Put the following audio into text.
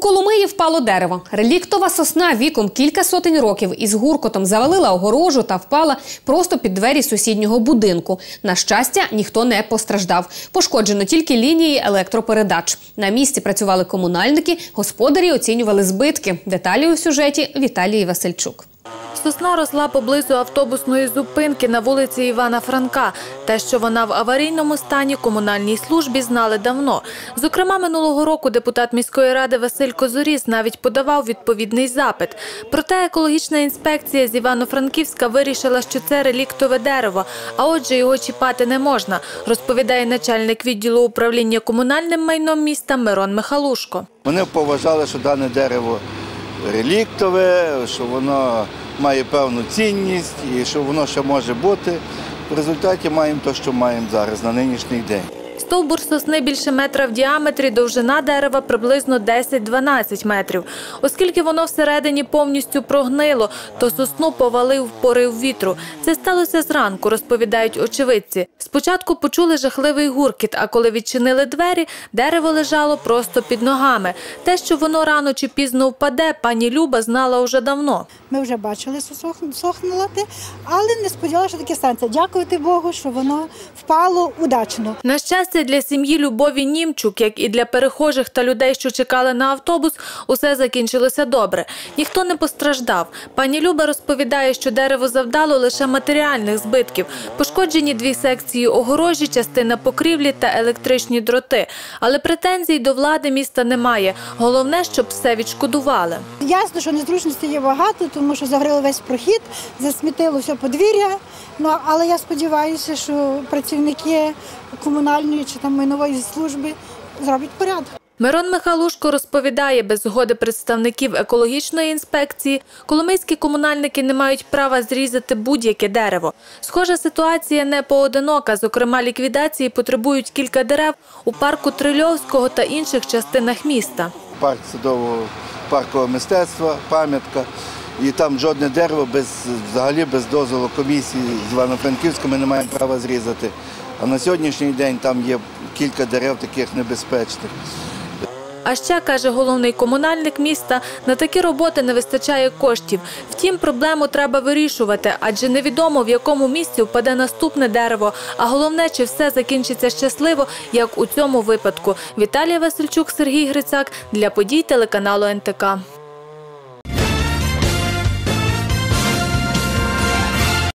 Коломиї впало дерево. Реліктова сосна віком кілька сотень років із гуркотом завалила огорожу та впала просто під двері сусіднього будинку. На щастя, ніхто не постраждав. Пошкоджено тільки лінії електропередач. На місці працювали комунальники, господарі оцінювали збитки. Деталі у сюжеті Віталії Васильчук. Сосна росла поблизу автобусної зупинки на вулиці Івана Франка. Те, що вона в аварійному стані, комунальній службі знали давно. Зокрема, минулого року депутат міської ради Василь Козоріс навіть подавав відповідний запит. Проте екологічна інспекція з Івано-Франківська вирішила, що це реліктове дерево, а отже його чіпати не можна, розповідає начальник відділу управління комунальним майном міста Мирон Михалушко. Вони поважали, що дане дерево реліктове, що воно має певну цінність і що воно ще може бути. В результаті маємо те, що маємо зараз на нинішній день. Стовбур сосни більше метра в діаметрі, довжина дерева приблизно 10-12 метрів. Оскільки воно всередині повністю прогнило, то сосну повалив порив вітру. Це сталося зранку, розповідають очевидці. Спочатку почули жахливий гуркіт, а коли відчинили двері, дерево лежало просто під ногами. Те, що воно рано чи пізно впаде, пані Люба знала вже давно. Ми вже бачили, що сохнуло але не сподівалася, що таке станеться. Дякувати Богу, що воно впало удачно. На щастя, для сім'ї Любові Німчук, як і для перехожих та людей, що чекали на автобус, усе закінчилося добре. Ніхто не постраждав. Пані Люба розповідає, що дерево завдало лише матеріальних збитків. Пошкоджені дві секції огорожі, частина покрівлі та електричні дроти. Але претензій до влади міста немає. Головне, щоб все відшкодували. Ясно, що незручностей є багато, тому що загрили весь прохід, засмітило все подвір'я. Ну, але я сподіваюся, що працівники комунальної чи там майнової служби зроблять порядок. Мирон Михалушко розповідає, без згоди представників екологічної інспекції коломийські комунальники не мають права зрізати будь-яке дерево. Схожа ситуація не поодинока. Зокрема, ліквідації потребують кілька дерев у парку Трильовського та інших частинах міста. Парк садового паркового мистецтво, пам'ятка. І там жодне дерево без взагалі без дозволу комісії з Івано-Франківська ми не маємо права зрізати. А на сьогоднішній день там є кілька дерев таких небезпечних. А ще, каже головний комунальник міста, на такі роботи не вистачає коштів. Втім, проблему треба вирішувати, адже невідомо в якому місці впаде наступне дерево. А головне, чи все закінчиться щасливо, як у цьому випадку. Віталія Васильчук, Сергій Грицак для подій телеканалу НТК.